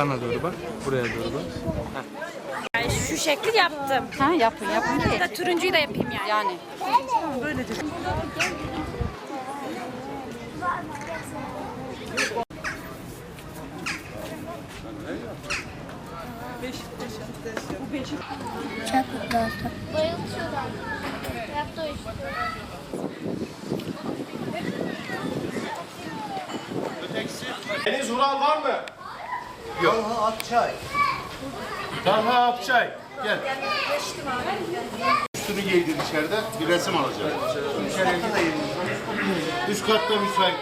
Bana doğru bak. Buraya doğru bak. Yani şu şekli yaptım. Ha yapın yapın. Hatta turuncuyu da yapayım yani. Yani. Çok mutlu oldum. Yaptı o işte. Deniz Ural var mı? Yok. Talha Akçay. Talha Akçay. Gel. Üstünü giydir içeride. Bir resim alacağım. İçeriye gidin. Üst katta müsait.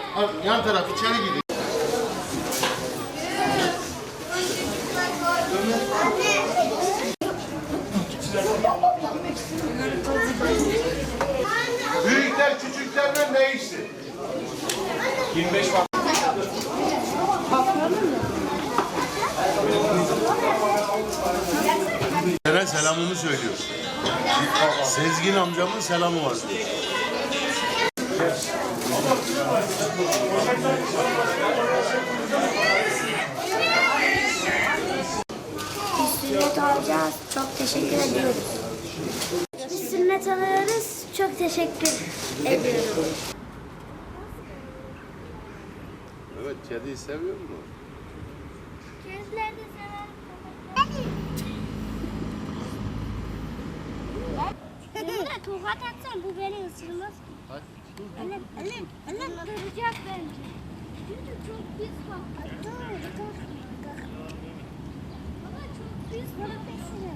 Yan taraf içeri gidin. Büyükler küçüklerden değişsin. 25 var. Eren selamımı söylüyor. Sezgin amcamın selamı var diyor. Sünnet alacağız. Çok teşekkür ediyoruz. Biz sünnet alıyoruz. Çok teşekkür ediyorum. Evet, kediyi seviyor musun? Kediler de sever. Emre tokat atsan bu beni ısırmaz ki. Annem, annem, annem kıracak bence. Çünkü çok pis bak. Baba çok pis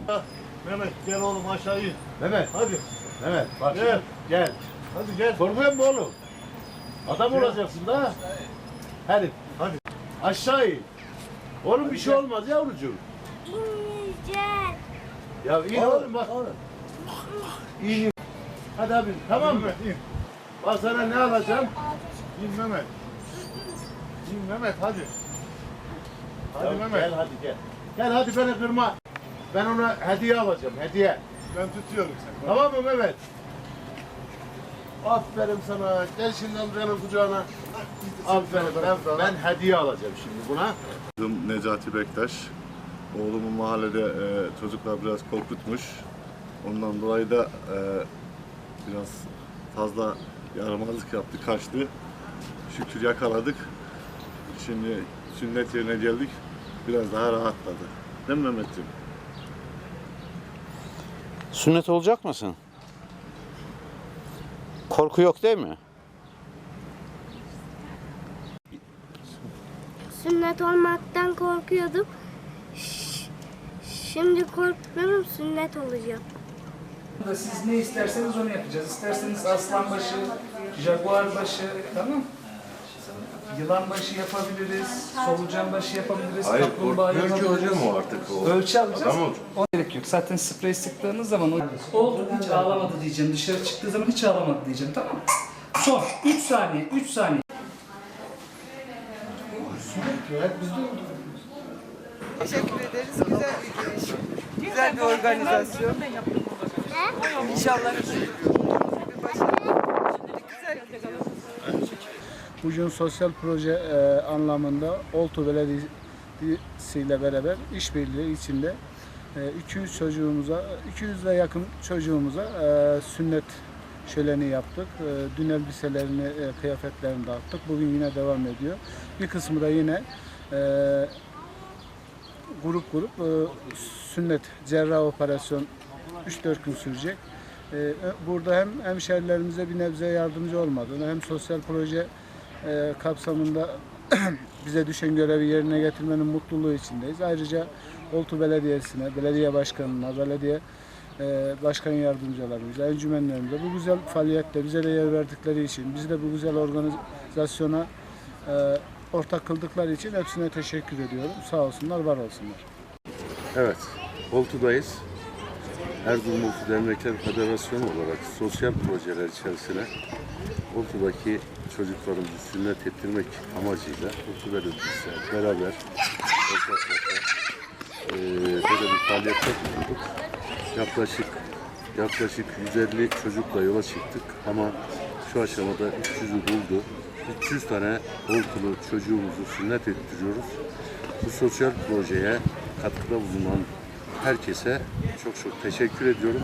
bak. Mehmet gel oğlum aşağı in. Mehmet, Hadi. Mehmet bak Gel. gel. Hadi gel. Korkuyor musun oğlum? Adam olacaksın da. Hadi. Hadi. Aşağı in. Oğlum bir şey olmaz yavrucuğum. İnecek. Ya in oğlum bak. İyi. Hadi abi tamam mı? İn. Bak sana ne alacağım? İn Mehmet. İn Mehmet hadi. Hadi Ya Mehmet. Gel hadi gel. Gel hadi beni kırma. Ben ona hediye alacağım hediye. Ben tutuyorum seni. Tamam mı Mehmet? Aferin sana. Gel şimdi benim kucağına. Aferin. Ben, ben hediye alacağım şimdi buna. Adım Necati Bektaş. Oğlumu mahallede e, çocuklar biraz korkutmuş. Ondan dolayı da e, biraz fazla yaramazlık yaptı, kaçtı. Şükür yakaladık. Şimdi sünnet yerine geldik. Biraz daha rahatladı. Değil mi Mehmetciğim? Sünnet olacak mısın? Korku yok değil mi? Sünnet olmaktan korkuyordum. Ş- Şimdi korkmuyorum sünnet olacağım. Siz ne isterseniz onu yapacağız. İsterseniz aslan başı, jaguar başı, tamam mı? Yılan başı yapabiliriz, solucan başı yapabiliriz, kaplumbağa yapabiliriz. o artık o. Ölçü alacağız. Adam. O gerek yok. Zaten sprey sıktığınız zaman o... Oldu hiç ağlamadı diyeceğim. Dışarı çıktığı zaman hiç ağlamadı diyeceğim tamam mı? Son 3 saniye, 3 saniye. Teşekkür ederiz. Güzel bir giriş. Güzel bir organizasyon. İnşallah. Güzel gidiyor. Bugün sosyal proje e, anlamında Oltu Belediyesi ile beraber işbirliği içinde e, 200 çocuğumuza, 200'e yakın çocuğumuza e, sünnet şöleni yaptık. E, dün elbiselerini, e, kıyafetlerini dağıttık. Bugün yine devam ediyor. Bir kısmı da yine e, grup grup e, sünnet cerrah operasyon 3-4 gün sürecek. E, ö- burada hem hemşerilerimize bir nebze yardımcı olmadığını hem sosyal proje e, kapsamında bize düşen görevi yerine getirmenin mutluluğu içindeyiz. Ayrıca Oltu Belediyesi'ne, belediye başkanına, belediye e, başkan yardımcılarımıza, encümenlerimize bu güzel faaliyette bize de yer verdikleri için, bizi de bu güzel organizasyona e, ortak kıldıkları için hepsine teşekkür ediyorum. Sağ olsunlar, var olsunlar. Evet, Oltu'dayız. Erzurum Oltu Dernekler Federasyonu olarak sosyal projeler içerisine Oltu'daki çocuklarımızı sünnet ettirmek amacıyla Oltu Belediyesi beraber ortaklaşa eee böyle bir faaliyette bulunduk. Yaklaşık yaklaşık 150 çocukla yola çıktık ama şu aşamada 300'ü buldu. 300 tane olkulu çocuğumuzu sünnet ettiriyoruz. Bu sosyal projeye katkıda bulunan herkese çok çok teşekkür ediyorum.